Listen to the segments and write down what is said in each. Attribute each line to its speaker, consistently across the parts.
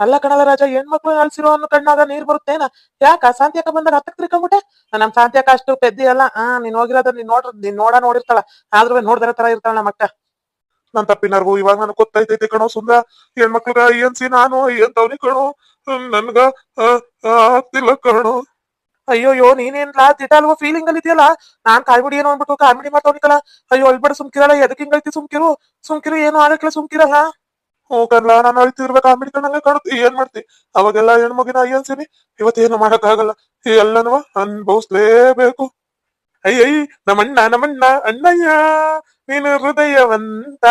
Speaker 1: ಅಲ್ಲ ಕಣಲ ರಾಜ, ಹೆಣ್ಮಕ್ಳು ಅಲ್ಸಿರೋ ಅನ್ನೋ ಕಣ್ಣಾಗ ನೀರ್ ಬರುತ್ತೇನ? ಯಾಕ? ಸಾಂತ್ಯಕ ಬಂದಾಗ ಹತ್ತಕ್ ತಿರ್ಕೊಂಬಿಟ್ಟೆ? ನಮ್ ಸಾಂತ್ಯಕ ಅಷ್ಟು ಪೆದ್ದಿ ಅಲ್ಲ. ಆ, ನೀನ್ ಹೋಗಿರೋದ್ ನೀನ್ ನೋಡ್ರ, ನೀನ್ ನೋಡ ನೋಡಿರ್ತಾಳ. ಆದ್ರೂ ನೋಡ್ದಿರೋ ತರ ಇರ್ತಾಳ ನಮ್ಮ ಅಕ್ಕ.
Speaker 2: ನನ್ ತಪ್ಪಿನರ್ಗು ಇವಾಗ ನನ್ ಗೊತ್ತೈತೈತಿ ಕಣೋ ಸುಂದ ಹೆಣ್ಮಕ್ಳಿಗ ಏನ್ಸಿ ನಾನು ಏನ್ ತವನಿ ಕಣೋ? ನನ್ಗ ಆಗ್ತಿಲ್ಲ ಕಣೋ.
Speaker 1: ಅಯ್ಯೋಯ್ಯೋ ನೀನೇನ್ಲಾ ಅಲ್ವಾ ಫೀಲಿಂಗ್ ಅಲ್ಲಿ ಇದೆಯಲ್ಲ? ನಾನ್ ಕಾಯ್ಬಿಡಿ ಏನೋ ಅನ್ಬಿಟ್ಟು ಕಾಮಿಡಿ ಮಾಡ್ತವನಿಕಲ್ಲ ಅಯ್ಯೋ ಅಳ್ಬೇಡ ಸುಮ್ಕಿರಲ್ಲ ಎದಕ್ಕೆ ಹಿಂಗೈತಿ ಸುಮ್ಕಿರು? ಸುಮ್ಕಿರು ಏನು ಸುಮ್ಕಿರ ಹೋ?
Speaker 2: ಹೋಗಲ್ಲ ನಾನು ಅಳ್ತಿರ್ಬೇಕು ಕಾಮಿಡಿ ಕಣ್ಣಂಗ ಕಾಣುತ್ತೆ. ಏನ್ ಮಾಡ್ತಿ? ಅವಾಗೆಲ್ಲ ಹೆಣ್ಮಗಿನ ಅಯ್ಯನ್ಸಿನಿ ಇವತ್ತೇನು ಮಾಡಕ್ ಆಗಲ್ಲ ಎಲ್ಲನವ ಅನ್ಭವಿಸ್ಲೇಬೇಕು. ಅಯ್ಯಯ್ಯ ನಮ್ಮಣ್ಣ ನಮ್ಮಣ್ಣ ಅಣ್ಣಯ್ಯ ನೀನು ಹೃದಯವಂತ.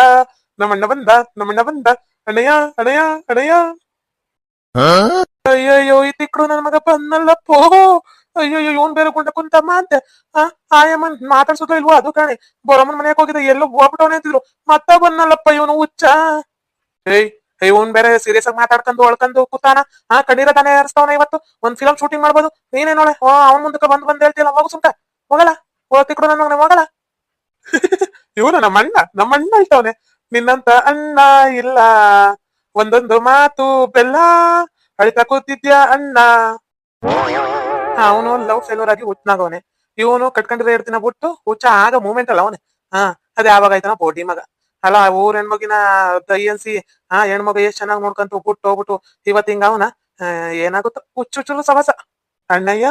Speaker 2: ನಮ್ಮಣ್ಣ ಬಂದ ನಮ್ಮಣ್ಣ ಬಂದ. ಅಣ್ಣಯ್ಯ ಅಣ್ಣಯ್ಯ ಅಣ್ಣಯ್ಯ.
Speaker 1: ಅಯ್ಯಯ್ಯೋ ಈ ತಿಕ್ಕಳು ನನ್ ಮಗ ಬಂದಲ್ಲಪ್ಪೋ. ಅಯ್ಯಯ್ಯೋ, ಇವನ್ ಬೇರೆ ಕುಂಟ ಕುಂತಮ್ಮ ಅಂತೆ. ಆ ಆಯಮ್ಮನ್ ಮಾತಾಡ್ಸೋದು ಇಲ್ವೋ? ಅದು ಕಾಣೆ. ಬೊರಮ್ಮನ ಮನೆಗೆ ಹೋಗಿದ್ದೆ, ಎಲ್ಲೋ ಹೋಗ್ಬಿಟ್ಟವನೇ ಅಂತಿದ್ರು. ಮತ್ತ ಬಂದಲ್ಲಪ್ಪ ಇವನು ಹುಚ್ಚ? ಏಯ್ ಇವನ್ ಬೇರೆ ಸೀರಿಯಸ್ ಆಗಿ ಮಾತಾಡ್ಕೊಂಡು ಒಳ್ಕೊಂಡು ಕೂತಾನ? ಆ, ಕಣ್ಣೀರ ತಾನೇ ಹರಿಸ್ತಾವನ ಇವತ್ತು? ಒಂದ್ ಫಿಲಂ ಶೂಟಿಂಗ್ ಮಾಡ್ಬೋದು? ನೀನೇ ನೋಡ ಓ, ಅವನ್ ಮುಂದಕ್ಕೆ ಬಂದ್ ಬಂದ್ ಹೇಳ್ತಿಲ್ಲ ಹೋಗು ಸುಮ್ಕ. ಹೋಗಲ್ಲ? ಹೋಗ್ತಿ ಕೂಡ ನನ್ನ ಹೋಗಲ್ಲ?
Speaker 2: ಇವನು ನಮ್ಮಣ್ಣ ನಮ್ಮಣ್ಣ ಇಟ್ಟವನೆ ನಿನ್ನಂತ ಅಣ್ಣ ಇಲ್ಲ. ಒಂದೊಂದು ಮಾತು ಬೆಲ್ಲ. ಅಳಿತಾ ಕೂತಿದ್ಯಾ ಅಣ್ಣ?
Speaker 1: ಅವನು ಲವ್ ಫೇಲ್ಯೂರ್ ಆಗಿ ಹುಚ್ಚನಾಗವನೆ ಇವನು ಕಟ್ಕೊಂಡಿರೋ ದಿನ ಬಿಟ್ಟು ಹುಚ್ಚ ಆಗ ಮೂಮೆಂಟ್ ಅಲ್ಲ ಅವನೇ. ಹಾ ಅದೇ ಯಾವಾಗ ಆಯ್ತಾನ ಬೋಟಿ ಮಗ. ಅಲ್ಲ, ಊರ್ ಹೆಣ್ಮಗಿನ ದಯ್ಯನ್ಸಿ ಹಾ ಹೆಣ್ಮಗ ಎಷ್ಟ್ ಚೆನ್ನಾಗಿ ನೋಡ್ಕೊಂತ ಬಿಟ್ಟು ಹೋಗ್ಬಿಟ್ಟು ಇವತ್ ಹಿಂಗ ಅವನ ಏನಾಗುತ್ತೋ. ಹುಚ್ಚು ಸವಸ.
Speaker 2: ಅಣ್ಣಯ್ಯ,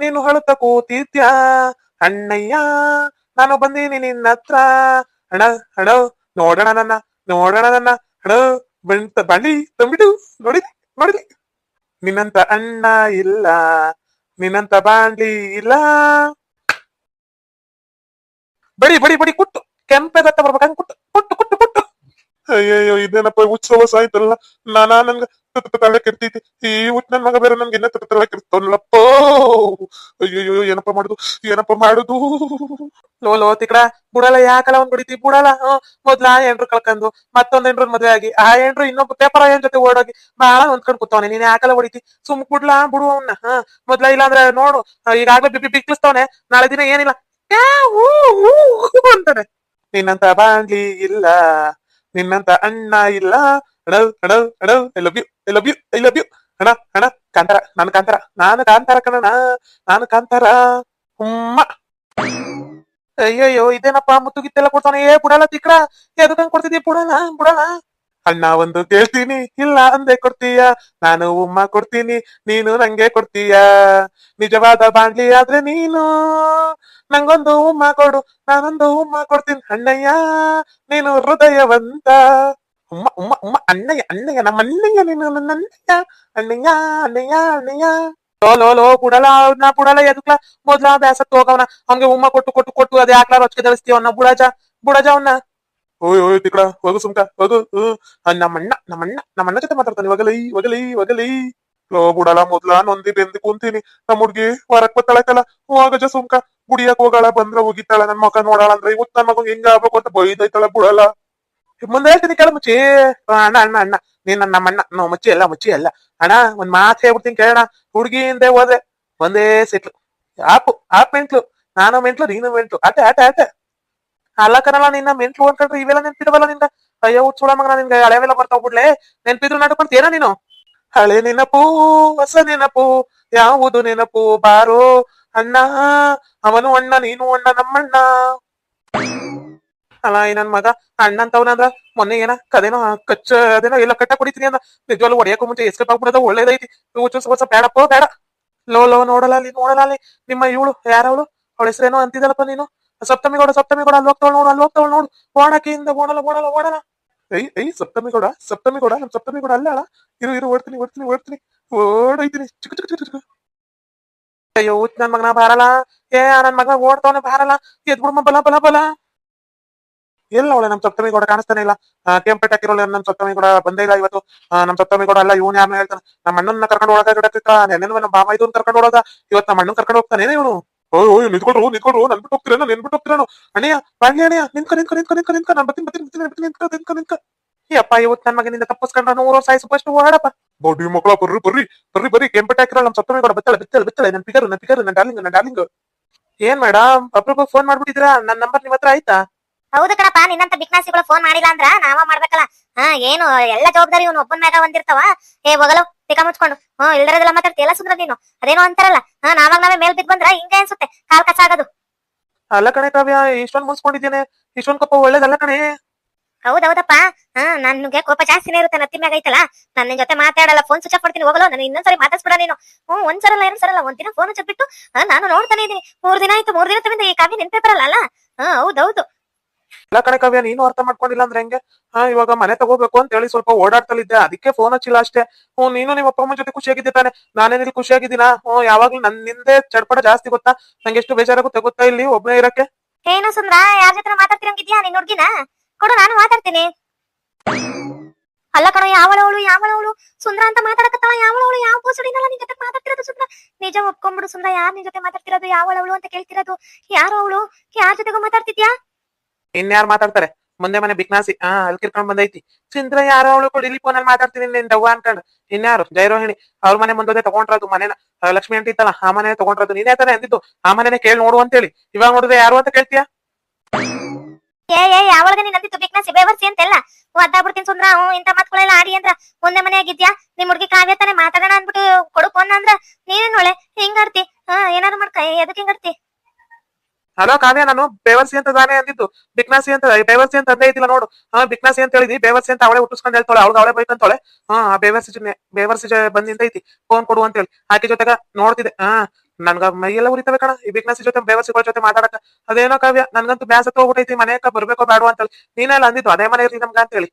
Speaker 2: ನೀನು ಹೊಳುತ್ತ ಕೂತಿದ್ಯಾ. ಅಣ್ಣಯ್ಯ, ನಾನು ಬಂದೀನಿ ನಿನ್ನ ಹತ್ರ. ಅಣ್ಣ ಅಣ್ಣ, ನೋಡೋಣ ನನ್ನ ನೋಡೋಣ ನನ್ನ. ಬಂತ ಬಳಿ ತಂಬಿಡು ನೋಡಿದಿ ನೋಡಿದಿ ನಿನ್ನಂತ ಅಣ್ಣ ಇಲ್ಲ, ನಿನ್ನಂತ ಬಾಂಡ್ಲಿ ಇಲ್ಲ.
Speaker 1: ಬಡಿ ಬಡಿ ಬಡಿ, ಕುಟ್ಟು. ಕೆಂಪೆದತ್ತ ಬರ್ಬೇಕಂಗ್ ಕುಟ್ಟು ಕುಟ್ಟು ಕುಟ್ಟು ಕುಟ್ಟು.
Speaker 2: ಅಯ್ಯಯ್ಯೋ, ಇದೇನಪ್ಪ ಉತ್ಸವ ಸಾಯ್ತಲ್ಲ ನಾನಾ ನನ್ಗ ತಲೆ ಕೆಡ್ತೈತಿ ಈ ಉಟ್ ನನ್ ಮಗ ಬೇರೆ ನನ್ಗೆ ಇನ್ನ ತಲೆ ಕೆಡ್ತಲ್ಲಪ್ಪ ಅಯ್ಯಯ್ಯೋ, ಏನಪ್ಪ ಮಾಡುದು? ಏನಪ್ಪ ಮಾಡುದು?
Speaker 1: ಲೋ ಲೋ ತಿಕಡ ಬುಡಲ್ಲ ಯಾಕಲ್ಲ ಒಂದ್ ಬಿಡಿತಿ? ಬುಡಲ್ಲ ಹ್ಮ್ ಮೊದ್ಲ ಆ ಏನ್ರು ಕಳ್ಕೊಂಡು ಮತ್ತೊಂದ್ ಎಂಡ್ರು ಮದ್ವೆ ಆಗಿ, ಆ ಏನ್ರು ಇನ್ನೊಬ್ಬ ಪೇಪರ್ ಏನ್ ಜೊತೆ ಓಡೋಗಿ, ಬಾಳ ಹೊಂದ್ಕೊಂಡ್ ಕೂತವನೆ. ನೀನ್ ಯಾಕಲ್ಲ ಹೊಡಿತಿ? ಸುಮ್ ಕುಡ್ಲ, ಬಿಡು ಅವನ್ನ ಹ ಮೊದ್ಲ ಇಲ್ಲಾಂದ್ರೆ ನೋಡು, ಈಗಾಗ್ಲೇ ಬಿಪ್ಪಿ ಬಿಕ್ಲಿಸ್ತವನೆ. ನಾಳೆ ದಿನ ಏನಿಲ್ಲ. ಅಂತಾನೆ.
Speaker 2: ನಿನ್ನಂತ ಬಾಂಡ್ಲಿ ಇಲ್ಲ. ನಿನ್ನಂತ ಅಣ್ಣ ಇಲ್ಲ. ಅಡವ್ ಅಡವ್ ಅಡವ್ I love you I love you I love you ಅಣ್ಣ ಅಣ್ಣ, ಕಾಂತಾರ, ನಾನು ಕಾಂತಾರ ನಾನು ಕಾಂತಾರ ಕಣಣ ನಾನು ಕಾಂತಾರ. ಹುಮ್ಮ.
Speaker 1: ಅಯ್ಯಯ್ಯೋ, ಇದೇನಪ್ಪ ಮುತ್ತು ಗಿತ್ತೆಲ್ಲ ಕೊಡ್ತಾನೆ? ಏ ಬಿಡಲ್ಲ ತಿಕ್ಡ ಎದಕ್ಕಂಗ್ ಕೊಡ್ತಿದ್ಯ ಬಿಡಲ್ಲ ಬಿಡಲ್ಲ
Speaker 2: ಅಣ್ಣ, ಒಂದು ಕೇಳ್ತೀನಿ. ಇಲ್ಲ ಅಂದೆ ಕೊಡ್ತೀಯ. ನಾನು ಉಮ್ಮ ಕೊಡ್ತೀನಿ. ನೀನು ನಂಗೆ ಕೊಡ್ತೀಯ. ನಿಜವಾದ ಬಾಂಡ್ಲಿ ಆದ್ರೆ ನೀನು. ನಂಗೊಂದು ಉಮ್ಮ ಕೊಡು, ನಾನೊಂದು ಉಮ್ಮ ಕೊಡ್ತೀನಿ ಅಣ್ಣಯ್ಯ, ನೀನು ಹೃದಯವಂತ. ಉಮ್ಮ ಉಮ್ಮ ಉಮ್ಮ, ಅಣ್ಣಯ್ಯ ಅಣ್ಣಯ್ಯ, ನಮ್ಮ ಅಣ್ಣಯ್ಯ ನೀನು, ನನ್ನ ಅಣ್ಣಯ್ಯ. ಅಣ್ಣಯ್ಯ ಅಣ್ಣಯ್ಯ ಅಣ್ಣಯ್ಯ.
Speaker 1: ಲೋ ಲೋ ಲೋ ಬುಡಲ ಅವ್ನ ಬುಡಲ ಎದುಕ್ಲ. ಮೊದ್ಲ ಬ್ಯಾಸತ್ ಹೋಗವನ, ಅವ್ನಿಗೆ ಉಮ್ಮ ಕೊಟ್ಟು ಕೊಟ್ಟು ಕೊಟ್ಟು, ಅದೇ ಹಾಕ್ಲಾರ ಹೊಚ್ಕೆ ದಳಿಸ್ತೀವ ಅವ್ನ ಬುಡಜ ಬುಡಜ
Speaker 2: ಓಯ್ ಓಯ್ ತಿಕ್ಕಡ ಹೋಗು ಸುಮ್ಕ, ಹೋಗು ಅಣ್ಣ ನಮ್ಮ ನಮ್ಮಣ್ಣ ನಮ್ಮಣ್ಣ ನಮ್ಮಣ್ಣ ಜೊತೆ ಮಾತಾಡ್ತಾನೆ, ಒಗಲೈ ಒಗಲೈ ಒಗಲೈ. ಲೋ ಬುಡಲ ಮೊದ್ಲ ನೊಂದಿ ಬೆಂದಿ ಕುಂತೀನಿ. ನಮ್ಮ ಹುಡ್ಗಿ ಹೊರಕ್ ಬತ್ತಾಳಕಲ್ಲ ಹೋಗಜ ಸುಮ್ಕ. ಗುಡಿಯಕ್ ಹೋಗಾಳ ಬಂದ್ರ ಹೋಗಿತ್ತಾಳ. ನನ್ ಮಕ ನೋಡಾಳ ಅಂದ್ರೆ ಇವತ್ ನನ್ ಮಗ ಹಿಂಗ ಆಗ್ಬೇಕು ಅಂತ ಬೈದೈತಾಳ ಬುಡಲ.
Speaker 1: ಮುಂದೆ ಹೇಳ್ತೀನಿ ಕೇಳ ಮುಚ್ಚಿ. ಅಣ್ಣ ಅಣ್ಣ ಅಣ್ಣ. ನೀನ್ ನಮ್ಮ ಅಣ್ಣ ನಾವು ಮುಚ್ಚಿ ಅಲ್ಲ ಮುಚ್ಚಿ ಅಲ್ಲ. ಅಣ್ಣ, ಒಂದ್ ಮಾತ್ ಹೇಳ್ಬಿಡ್ತೀನಿ ಕೇಳೋಣ ಹುಡುಗಿ ಹಿಂದೆ ಹೋದ್ರೆ ಒಂದೇ ಸಿಟ್ಲು. ಆಪು, ಆಪ್ ಮೆಂಟ್ಲು. ನಾನು ಮೆಂಟ್ಲು, ನೀನು ಮೆಂಟ್ಲು. ಅಟೆ ಆಟ ಅಟೆ ಅಲ್ಲ ಕರಲ್ಲ ನಿನ್ನ ಮೆಂಟ್ಲು ಅನ್ಕೊಂಡ್ರೆ ಇವೆಲ್ಲ ನೆನ್ಪಿಡವಲ್ಲ ನಿಂದ? ಅಯ್ಯೋ, ಹುಚ್ಚುಳ ಮಗನ ನಿನ್ಗೆ ಹಳೆವೆಲ್ಲ ಬರ್ತಾವ್ ಬಿಡ್ಲೆ ನೆನ್ಪಿದ್ರು ನಡ್ಕೊಂತೀನ ನೀನು?
Speaker 2: ಹಳೆ ನೆನಪು, ಹೊಸ ನೆನಪು, ಯಾವುದು ನೆನಪು ಬಾರೋ ಅಣ್ಣ, ಅವನು ಅಣ್ಣ, ನೀನು ಅಣ್ಣ, ನಮ್ಮಣ್ಣ.
Speaker 1: ಅಲ್ಲ ಈ ನನ್ ಮಗ, ಅಣ್ಣಂತವನಂದ್ರ ಮೊನ್ನೆ ಏನ ಕದೇನೋ ಕಚ್ಚ ಅದೇನೋ ಎಲ್ಲ ಕಟ್ಟ ಕುಡಿತೀನಿ ಅಂದ. ನಿಜವಾಗ್ಲು ಒಡೆಯಕ್ಕೂ ಮುಂಚೆ ಎಸ್ಕೇಪ್ ಆಗ್ಬಿಡೋದು ಒಳ್ಳೇದೈತಿ. ಹುಚ್ಚು ಹೊಸ ಬೇಡಪ್ಪ ಬೇಡ ಲೋ ಲೋ ನೋಡಲ್ಲ ಅಲ್ಲಿ ನೋಡಲ್ಲ ಅಲ್ಲಿ ನಿಮ್ಮ ಇವಳು, ಯಾರವಳು? ಅವಳ ಹೆಸರೇನೋ ಅಂತಿದ್ದಲ್ಲಪ್ಪ ನೀನು? ಸಪ್ತಮಿ ಗೋಡ ಸಪ್ತಮಿ ಗೋಡ ಅಲ್ಲಿ ಹೋಗ್ತಾವಳು ನೋಡು, ಅಲ್ಲಿ ಹೋಗ್ತಾವಳು ನೋಡು. ಓಡಕ್ಕಿಂದ ಓಡಲ್ಲ ಓಡಲ್ಲ ಓಡಲ್ಲ
Speaker 2: ಐ ಐ ಸಪ್ತಮಿ ಗೌಡ ಸಪ್ತಮಿ ಗೌಡ, ನಮ್ ಸಪ್ತಮಿ ಗೌಡ ಅಲ್ಲ ಇರು ಇರು, ಓಡ್ತೀನಿ ಓಡ್ತೀನಿ ಓಡ್ತೀನಿ. ಓಡೈತೀನಿ ಚಿಕ್ಕ ಚಿಕ್ಕ ಚಿಕ್ಕ
Speaker 1: ಅಯ್ಯೋ ನನ್ ಮಗನ ಬಾರಲ್ಲ. ಏ ನನ್ ಮಗ ಓಡ್ತಾವನೆ ಬಾರಲ್ಲ. ಎದ್ಬಿಡಮ್ಮ ಬಲ ಬಲ ಬಲ.
Speaker 2: ಎಲ್ಲ ಅವಳೆ ನಮ್ ಸಪ್ತಮಿ ಗೌಡ, ಕಾಣಿಸ್ತಾನೆ ಇಲ್ಲ. ಕೆಂಪೇಟ ಹಾಕಿರೋಳೆ ನಮ್ ಸಪ್ತಮಿ ಗೌಡ ಬಂದೇ ಇಲ್ಲ ಇವತ್ತು. ನಮ್ ಸಪ್ತಮಿ ಗೌಡ ಅಲ್ಲ, ಇವನ್ ಯಾರನ್ನ ಹೇಳ್ತಾನೆ. ನಮ್ಮ ಅಣ್ಣನ ಕರ್ಕೊಂಡು ಒಳಗ ಗಿಡಕ್ಕ ನೆನ್ನೆನೂ ನಮ್ಮ ಬಾಮ ಇದನ್ ಕರ್ಕೊಂಡು ಹೋದ ಇವತ್ತು ನಮ್ಮ ಕರ್ಕೊಂಡು ಹೋಗ್ತಾನೆ ಇವನು? ಓಯ್ ನಿಂತ್ಕೊಳ್ರು ನಿಂತ್ಕೊಳ್ರು ನನ್ ಬಿಟ್ಟು ಹೋಗ್ತೀರೇನೋ ನೆನ್ಬಿಟ್ಟು ಹೋಗ್ತೀರೇನೋ ಅಣ್ಣಯ್ಯ ಬಾಂಡ್ಲಿ ಅಣ್ಣಯ್ಯ, ನಿಂತ್ಕ ನಿಂತ್ಕ ನಿಂತ್ಕ, ನಿಂತ್ಕೊ ನಿಂತ್ಕೊ, ನಾನು ಬರ್ತೀನಿ ಬರ್ತೀನಿ ಬರ್ತೀನಿ ಬರ್ತೀನಿ ನಿಂತ್ಕೊ, ನಿಂತ್ಕ ಈ
Speaker 1: ಅಪ್ಪ ಇವತ್ತು ನನ್ ಮಗನಿಂದ ತಪ್ಪಿಸ್ಕೊಂಡ್ರ ನೂರು ಸಾಯಿಸು ಫಸ್ಟ್ ಓಡಪ್ಪ
Speaker 2: ಬಡ್ಡಿ ಮಕ್ಕಳ, ಬರ್ರಿ ಬರ್ರಿ ಬರ್ರಿ ಬರ್ರಿ ಕೆಂಪೇಟ ಹಾಕಿರೋ ನಮ್ ಸಪ್ತಮಿ ಗೌಡ ಬತ್ತಳೆ ಬಿತ್ತಳೆ ಬಿತ್ತಳೆ ನನ್ ಪಿಗರ್ ನನ್ ಪಿಗರ್, ನನ್ ಡಾರ್ಲಿಂಗ್ ನನ್ನ ಡಾರ್ಲಿಂಗ್.
Speaker 1: ಏನ್ ಮೇಡಮ್ ಅಪ್ರೂಪ ಫೋನ್ ಮಾಡ್ಬಿಟ್ಟಿದ್ರಾ ನನ್ನ ನಂಬರ್ ನಿಮ್ ಹತ್ರ ಆಯ್ತಾ?
Speaker 3: ಹೌದು ಕಣಪ್ಪ, ನಿನ್ನಂತ ಬಿಕ್ನಾಸಿಗಳು ಫೋನ್ ಮಾಡಿಲ್ಲ ಅಂದ್ರ ನಾವ ಮಾಡ್ಬೇಕಲ್ಲ. ಹಾ, ಏನು, ಎಲ್ಲ ಜವಾಬ್ದಾರಿ ಇವನು ಒಬ್ಬನ ಮ್ಯಾಗ ಒಂದಿರ್ತಾವ. ಏ, ಹೋಗಲು. ತಿಕ್ಕ ಮುಚ್ಕೊಂಡು ಹ್ಮ್ ಇಲ್ದರದೆಲ್ಲ ಮಾತಾಡ್ತಿಯಲ್ಲ ಸುಂದ್ರ ನೀನು. ಅದೇನೋ ಅಂತಾರಲ್ಲ ಹಾ ನಾವಾಗ ನಾವೇ ಮೇಲ್ ಬಿದ್ ಬಂದ್ರ ಹಿಂಗೆ ಅನ್ಸುತ್ತೆ ಕಾಲ್ ಕಚ್ಚಾಗೋದು.
Speaker 2: ಅಲ್ಲ ಕಣೆ ಕಾವ್ಯ ಇಷ್ಟೊಂದ್ ಮುನ್ಸ್ಕೊಂಡಿದ್ದೇನೆ ಇಷ್ಟೊಂದ್ ಕಪ್ಪ ಒಳ್ಳೇದಲ್ಲ ಕಣೆ?
Speaker 3: ಹೌದೌದಪ್ಪ ಹಾ ನನ್ಗೆ ಕೋಪ ಜಾಸ್ತಿನೇ ಇರುತ್ತೆ ನತ್ತಿ ಮ್ಯಾಗ ಐತಲ್ಲ. ನನ್ನ ನಿನ್ ಜೊತೆ ಮಾತಾಡಲ್ಲ ಫೋನ್ ಸ್ವಿಚ್ ಆಫ್ ಮಾಡ್ತೀನಿ ಹೋಗಲು ನಾನು ಇನ್ನೊಂದ್ಸರಿ ಮಾತಾಡ್ಸ್ಬಿಡ ನೀನು. ಹ್ಞೂ ಒಂದ್ಸರಲ್ಲ ಎರಡ್ ಸರಲ್ಲ ಒಂದಿನ ಫೋನ್ ಹಚ್ಚಬಿಟ್ಟು ಹಾ ನಾನು ನೋಡ್ತಾನೆ ಇದೀನಿ. ಮೂರ್ ದಿನ ಆಯ್ತು ಮೂರ್ ದಿನ ತಗೊಂಡು ಈ ಕಾವ್ಯ ನೆನ್ಪೇ ಬರಲ್ಲ ಅಲ್ಲ? ಹಾ ಹೌದೌದು.
Speaker 2: ಅಲ್ಲ ಕಡೆ ಕಾವ್ಯ, ನೀನು ಅರ್ಥ ಮಾಡ್ಕೊಂಡಿಲ್ಲ ಅಂದ್ರೆ ಹೆಂಗೆ? ಹಾ, ಇವಾಗ ಮನೆ ತಗೋಬೇಕು ಅಂತ ಹೇಳಿ ಸ್ವಲ್ಪ ಓಡಾಡ್ತಲಿದ್ದೆ ಅದಕ್ಕೆ ಫೋನ್ ಹಚ್ಚಿಲ್ಲ ಅಷ್ಟೇ. ಹ್ಮ್ ನೀನು ನಿಮ್ಮ ಅಪ್ಪ ಅಮ್ಮನ ಜೊತೆ ಖುಷಿಯಾಗಿದ್ದೆ ತಾನೆ. ನಾನೇನಿಲ್ಲಿ ಖುಷಿಯಾಗಿದ್ದೀನ? ಹ್ಞೂ, ಯಾವಾಗ್ಲೂ ನನ್ ನಿಂದೆ ಚಡ್ಪಡ ಜಾಸ್ತಿ ಗೊತ್ತಾ? ನಂಗೆ ಎಷ್ಟು ಬೇಜಾರಾಗುತ್ತೆ ಗೊತ್ತಾ ಇಲ್ಲಿ ಒಬ್ಬನೇ ಇರಕ್ಕೆ?
Speaker 3: ಏನು ಸುಂದ್ರ, ಯಾರ ಜೊತೆ ಮಾತಾಡ್ತಿರಂಗಿದ್ಯಾ? ನಿನ್ ಹುಡ್ಗಿನ? ಕೊಡು, ನಾನು ಮಾತಾಡ್ತೀನಿ. ಅಲ್ಲ ಕಣ, ಯಾವಳವಳು ಯಾವಳವಳು? ಸುಂದ್ರ ಅಂತ ಮಾತಾಡಕತ್ತವ ಯಾವಳವಳು? ಯಾವ ಬೋಸಡಿನಲ್ಲ ನಿನ್ ಜೊತೆ ಮಾತಾಡ್ತಿರೋದು ಸುಂದ್ರ? ನಿಜ ಒಪ್ಕೊಂಡ್ಬಿಡು ಸುಂದ್ರ, ಯಾರ್ ನಿನ್ ಜೊತೆ ಮಾತಾಡ್ತಿರೋದು? ಯಾವಳವಳು ಅಂತ ಕೇಳ್ತಿರೋದು? ಯಾರು ಅವಳು? ಯಾರ ಜೊತೆಗೂ ಮಾತಾಡ್ತಿದ್ಯಾ?
Speaker 2: ಇನ್ಯಾರು ಮಾತಾಡ್ತಾರೆ? ಮುಂದೆ ಮನೆ ಬಿಕ್ನಾಸಿ ಹಾ ಅಲ್ಲಿ ಕಿರ್ಕೊಂಡ್ ಬಂದೈತಿ. ಚಿಂದ್ರ ಯಾರು ಅವಳು ಕೊಡಿ ಇಲ್ಲಿ ಫೋನಲ್ಲಿ ಮಾತಾಡ್ತೀನಿ ನಿನ್ ದವ್ವ ಅನ್ಕೊಂಡು. ಇನ್ಯಾರು? ಜೈರೋಹಿಣಿ ಅವ್ರ ಮನೆ ಮುಂದೆ ತಗೊಂಡ್ರದು ಮನೆನ. ಲಕ್ಷ್ಮಿ ಅಂಟಿ ಇತ್ತಲ್ಲ, ಆ ಮನೆ ತಗೊಂಡ್ರದು. ನೀನೇ ತಾನೇ ಅಂದಿದ್ದು. ಆ ಮನೆನೇ ಕೇಳಿ ನೋಡು ಅಂತೇಳಿ. ಇವಾಗ ನೋಡಿದ್ರೆ ಯಾರು ಅಂತ ಕೇಳ್ತೀಯ?
Speaker 3: ಏ ಏ ಯಾವಾಗ ನೀನ್ ಅಂದಿತ್ತು ಬಿಕ್ನಾಸಿ ಬೇವರ್ಸಿ ಅಂತೆಲ್ಲ? ಒದ್ದಾಗ್ಬಿಡ್ತೀನಿ ಸುಂದ್ರ. ಹ್ಞೂ, ಇಂಥ ಮಾತುಗಳೆಲ್ಲ ಆಡಿ ಅಂದ್ರ ಮುಂದೆ ಮನೆಯಾಗಿದ್ಯಾ? ನಿಮ್ ಹುಡ್ಗಿ ಕಾವ್ಯ ತಾನೆ ಮಾತಾಡೋಣ ಅಂದ್ಬಿಟ್ಟು ಕೊಡು ಫೋನ್ ಅಂದ್ರ. ನೀನೇನ್ ಒಳ್ಳೆ ಹಿಂಗಾಡ್ತಿ ಹಾ ಏನಾರು ಮಾಡ್ಕ ಎದಕ್ ಹಿಂಗಾಡ್ತಿ
Speaker 2: ಹಲೋ ಕಾವ್ಯ, ನಾನು ಬೇವರ್ಸಿ ಅಂತ ತಾನೇ ಅಂದಿದ್ದು. ಬಿಕ್ನಾಸಿ ಅಂತ ಬೇವರ್ಸಿ ಅಂತ ಅಂದೇ ಇದ್ದಿಲ್ಲ ನೋಡು. ಹಾ ಬಿಕ್ನಾಸಿ ಅಂತ ಹೇಳಿದಿ ಬೇವರ್ಸಿ ಅಂತ ಅವಳೆ ಹುಟ್ಟಿಸ್ಕೊಂಡು ಹೇಳ್ತಾಳೆ. ಅವಳು ಅವಳೆ ಬೈಕಂತಾಳೆ ಹಾ ಬೇವರ್ಸಿ ಜೊತೆ ಬೇವರ್ಸಿ ಬಂದಿಂದ ನಿಂತೈತಿ ಫೋನ್ ಕೊಡು ಅಂತ ಹೇಳಿ ಆಕೆ ಜೊತೆಗ ನೋಡ್ತಿದ್ದೆ. ಹಾ, ನನ್ಗ ಮೈಯೆಲ್ಲ ಉರಿತವೆ ಕಣ. ಈ ಬಿಕ್ನಾಸಿ ಜೊತೆ ಬೇವರ್ಸಿಗಳ ಜೊತೆ ಮಾತಾಡಕ. ಅದೇನೋ ಕಾವ್ಯ, ನನ್ಗಂತೂ ಬ್ಯಾಸತ್ತು ಹೋಗ್ಬಿಟ್ಟೈತಿ ಮನೆಯಕ್ಕ ಬರ್ಬೇಕೋ ಬೇಡ ಅಂತೇಳಿ. ನೀನೆಲ್ಲ ಅಂದಿದ್ದು, ಅದೇ ಮನೆ ಇರ್ಲಿ ನಮ್ಗ ಅಂತ ಹೇಳಿ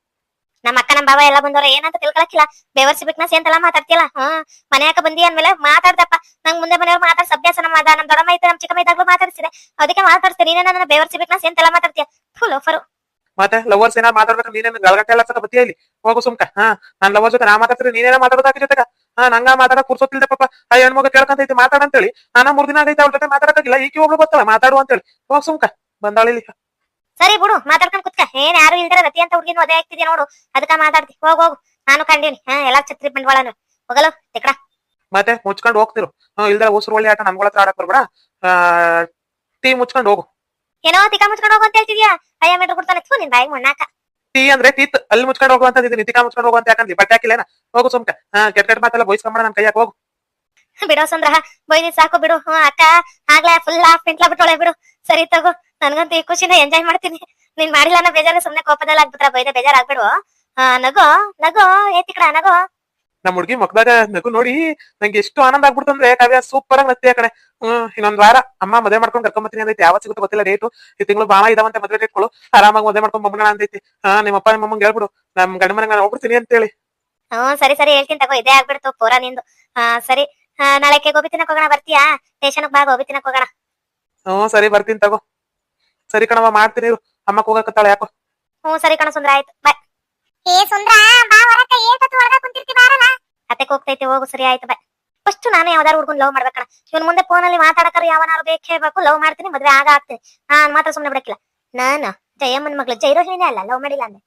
Speaker 3: ನಮ್ಮ ಅಕ್ಕ, ನಮ್ಮ ಬಾವ ಎಲ್ಲ ಬಂದವ್ರ, ಏನಂತ ತಿಳ್ಕೊಳಕಿಲ್ಲ ಬೇವರ್ಸಿ ಬಿಕ್ನೆಸ್ ಅಂತೆಲ್ಲ ಮಾತಾಡ್ತಿಯಲ್ಲ? ಹ್ಮ್ ಮನೆಯಾಕ ಬಂದಿ ಅಂದ್ಮೇಲೆ ಮಾತಾಡ್ದಪ್ಪ. ನಂಗ್ ಮುಂದೆ ಮನೆಯವ್ರು ಮಾತಾಡ್ಸ ಅಭ್ಯಾಸ ನಮ್ಮ ಅದ ನಮ್ ದೊಡ್ಡಮ್ಮ ಐತೆ ನಮ್ ಚಿಕ್ಕಮ್ಮ ಇದ್ದಾಗ್ಲೂ ಮಾತಾಡ್ಸಿದೆ. ಅದಕ್ಕೆ ಮಾತಾಡ್ತೀನಿ ನೀನ ನನ್ನ ಬೇವರ್ಸಿ ಬಿಕ್ನೆಸ್ ಅಂತೆಲ್ಲ ಮಾತಾಡ್ತೀಯ? ಫುಲ್ ಆಫರು
Speaker 2: ಮತ್ತೆ ಲವರ್ಸ್ ಏನಾರ ಮಾತಾಡ್ಬೇಕು, ನೀನೇ ಗಲಗಟ್ಟೆಲ್ಲ ಸಕ ಬತ್ತಿಯ ಇಲ್ಲಿ ಹೋಗು ಸುಮ್ಕ, ಹಾ. ನಾನ್ ಲವರ್ ಜೊತೆ ನಾ ಮಾತಾಡ್ತೀನಿ ನೀನೇನ ಮಾತಾಡೋದಾಕ ಜೊತೆಗ? ಹಾ, ನಂಗ ಮಾತಾಡಕ್ ಕುರ್ಸೋತಿಲ್ದೆ ಪಾಪ. ಆ ಹೆಣ್ಮಗ ಕೇಳ್ಕಂತೈತಿ ಮಾತಾಡ ಅಂತೇಳಿ. ನಾನ ಮೂರ್ ದಿನ ಆಗೈತೆ ಅವ್ರ ಜೊತೆ ಮಾತಾಡಕ್ಕಾಗಿಲ್ಲ ಈಕಿ ಒಬ್ಳು ಬರ್ತಾಳ, ಮಾತಾಡು ಅಂತೇಳಿ. ಹೋಗ್ ಸುಮ್ಕ ಬಂದಾಳಿಲಿ
Speaker 3: ಸರಿ ಬಿಡು ಮಾತಾಡ್ಕೊಂಡ್ ಕುತ್ಕ. ಏನ್ ಯಾರು ಇಲ್ದಿರ ರತಿ ಅಂತ ಹುಡುಗಿನ ಅದೇ ಆಗ್ತಿದ್ಯಾ ನೋಡು. ಅದಕ್ಕ ಮಾತಾಡ್ತಿ. ಹೋಗ್ ಹೋಗು. ನಾನು ಕಂಡೀನಿ. ಹಾ ಎಲ್ಲಾ ಛತ್ರಿ ಬಂಡವಾಳನು. ಹೋಗಲು ತಿಕ್ಕಡ
Speaker 2: ಮತ್ತೆ ಮುಚ್ಕೊಂಡು ಹೋಗ್ತಿರು. ಇಲ್ದರ ಇಲ್ದ ಉಸಿರು ಒಳ್ಳೆ ಆಟ ನಮ್ಗಳ ಹತ್ರ ಆಡಕ್ ಬರ್ಬೇಡ. ಟೀ ಮುಚ್ಕೊಂಡು ಹೋಗು.
Speaker 3: ಏನೋ ತಿಕ್ಕ ಮುಚ್ಕೊಂಡು ಹೋಗು ಅಂತ ಹೇಳ್ತಿದ್ಯಾ? ಅಯ್ಯ ಮೀಟರ್ ಕೊಡ್ತಾನೆ ಥೂ ನಿನ್ ಬಾಯಿಗೆ ಮಣ್ಣಾಕ.
Speaker 2: ಟೀ ಅಂದ್ರೆ ಟೀತ್ ಅಲ್ಲಿ ಮುಚ್ಕೊಂಡು ಹೋಗು ಅಂತ ಇದೀನಿ ತಿಕ್ಕ ಮುಚ್ಕೊಂಡು ಹೋಗು ಅಂತ ಯಾಕಂದ್ಲಿ ಬಟ್ಟೆ ಹಾಕಿಲ್ಲೇನ? ಹೋಗು ಸುಮ್ಕ. ಹಾ ಕೆಟ್ಟ ಕೆಟ್ಟ ಮಾತೆಲ್ಲ ಬಯಸ್ಕೊಂಬೇಡ ನನ್ ಕೈಯಾಗ ಹೋಗು.
Speaker 3: ಬಿಡೋ ಸಂದ್ರ ಬೈದಿ ಸಾಕು ಬಿಡು. ಅಕ್ಕ. ಆಗ್ಲೇ ಫುಲ್ ಹಾಫ್ ಪಿಂಟ್ಲ ಬಿಟ್ಟೊಳೆ ಬಿಡು. ಸರಿ ತಗೋ. ನನ್ಗಂತೂ ಈ ಖುಷಿನ ಎಂಜಾಯ್ ಮಾಡ್ತೀನಿ. ನೀನ್ ಮಾಡಿಲ್ಲ ಅನ್ನೋ ಬೇಜಾರ ಸುಮ್ನೆ ಕೋಪದಲ್ಲಿ ಆಗ್ಬಿಟ್ರ ಬೈದ ಬೇಜಾರಾಗ್ಬಿಡು ಆ ನಗೋ ನಗೋ ಏತಿಕಡ ನಗೋ.
Speaker 2: ನಮ್ ಹುಡ್ಗಿ ಮಕ್ದಾಗ ನಗು ನೋಡಿ ನಂಗೆ ಎಷ್ಟು ಆನಂದ ಆಗ್ಬಿಡ್ತಂದ್ರೆ ಕಾವ್ಯ ಸೂಪರ್ ಆಗಿ ನತ್ತಿ ಕಣೆ. ಹ್ಮ್ ಇನ್ನೊಂದ್ ವಾರ ಅಮ್ಮ ಮದ್ವೆ ಮಾಡ್ಕೊಂಡು ಕರ್ಕೊಂಬತ್ತೀನಿ ಅಂತೈತಿ ಯಾವತ್ ಸಿಗುತ್ತೋ ಗೊತ್ತಿಲ್ಲ ರೇಟು ಈ ತಿಂಗಳು ಬಾಳ ಇದಾವಂತೆ ಮದ್ವೆ ಡೇಟ್ಗಳು ಆರಾಮಾಗಿ ಮದ್ವೆ ಮಾಡ್ಕೊಂಡ್ ಬಂದ್ಬಿಡೋಣ ಅಂತೈತಿ ಹಾ ನಿಮ್ಮಪ್ಪ ನಿಮ್ಮಮ್ಮಂಗೆ ಹೇಳ್ಬಿಡು. ನಮ್ ಗಂಡ ಮನೆಗೆ ನಾನು ಹೋಗ್ಬಿಡ್ತೀನಿ ಅಂತೇಳಿ.
Speaker 3: ಹ್ಮ್ ಸರಿ ಸರಿ ಹೇಳ್ತೀನಿ ತಗೋ. ಇದೇ ಆಗ್ಬಿಡ್ತು ಪೂರ ನಿಂದು. ಹಾ ಸರಿ. ನಾಳೆ ಗೋಬಿ ತಿನ್ನಕ್ ಹೋಗೋಣ. ಬರ್ತೀಯಾ? ಸ್ಟೇಷನ್ ಬಾ ಗೋಬಿ ತಿನ್ನಕ್ ಹೋಗೋಣ.
Speaker 2: ಹ್ಮ್ ಸರಿ ಬರ್ತೀನಿ ತಗೋ. ಸರಿ ಕಣವ ಮಾಡ್ತೀನಿ ಅಮ್ಮಕ್ ಅಮ್ಮ ಹೋಗಕತ್ತಾಳೆ ಯಾಕೋ?
Speaker 3: ಹ್ಮ್ ಸರಿ ಕಣ ಸುಂದ್ರ ಆಯ್ತು. ಬಾಯ್. ಏ ಸುಂದ್ರ ಬಾ ಹೊರಕ ಏಟತ್ತು ಹೊರಗ ಕುಂತಿರ್ತಿ ಬಾರಲ್ಲ ಅತ್ತೆ ಹೋಗ್ತೈತಿ ಹೋಗು ಸರಿ ಆಯ್ತು ಬಾಯ್. ಫಸ್ಟ್ ನಾನು ಯಾವ್ದಾರು ಹುಡ್ಕೊಂಡ್ ಲವ್ ಮಾಡ್ಬೇಕಣ ಇವನ್ ಮುಂದೆ ಫೋನಲ್ಲಿ ಮಾತಾಡಕರ ಯಾವನಾರು ಬೇಕೇ ಬೇಕು ಲವ್ ಮಾಡ್ತೀನಿ ಮದ್ವೆ ಆಗ ಆಗ್ತೀನಿ. ನಾನ್ ಮಾತ್ರ ಸುಮ್ನೆ ಬಿಡಕ್ಕಿಲ್ಲ. ನಾನು ಜಯಮ್ಮನ್ ಮಗಳು ಜೈರೋಹಿಣಿನೇ ಅಲ್ಲ ಲವ್ ಮಾಡಿಲ್ಲ ಅಂದೆ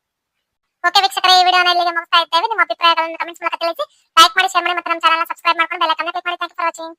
Speaker 3: ಓಕೆ ವೀಕ್ಷಕರೇ ಈ ವಿಡಿಯೋನ ಇಲ್ಲಿಗೆ ಮುಗಿಸ್ತಾ ಇದ್ದೇವೆ. ನಿಮ್ಮ ಅಭಿಪ್ರಾಯಗಳನ್ನು ಕಮೆಂಟ್ಸ್ ಮೂಲಕ ತಿಳಿಸಿ. ಲೈಕ್ ಮಾಡಿ ಶೇರ್ ಮಾಡಿ ಮತ್ತೆ ನಮ್ಮ ಚಾನಲ್ ಸಬ್ಸ್ಕ್ರೈಬ್ ಮಾಡ್ಕೊಂಡು ಬೆಲ್ ಐಕಾನ್ ಕ್ಲಿಕ್ ಮಾಡಿ. Thank you for watching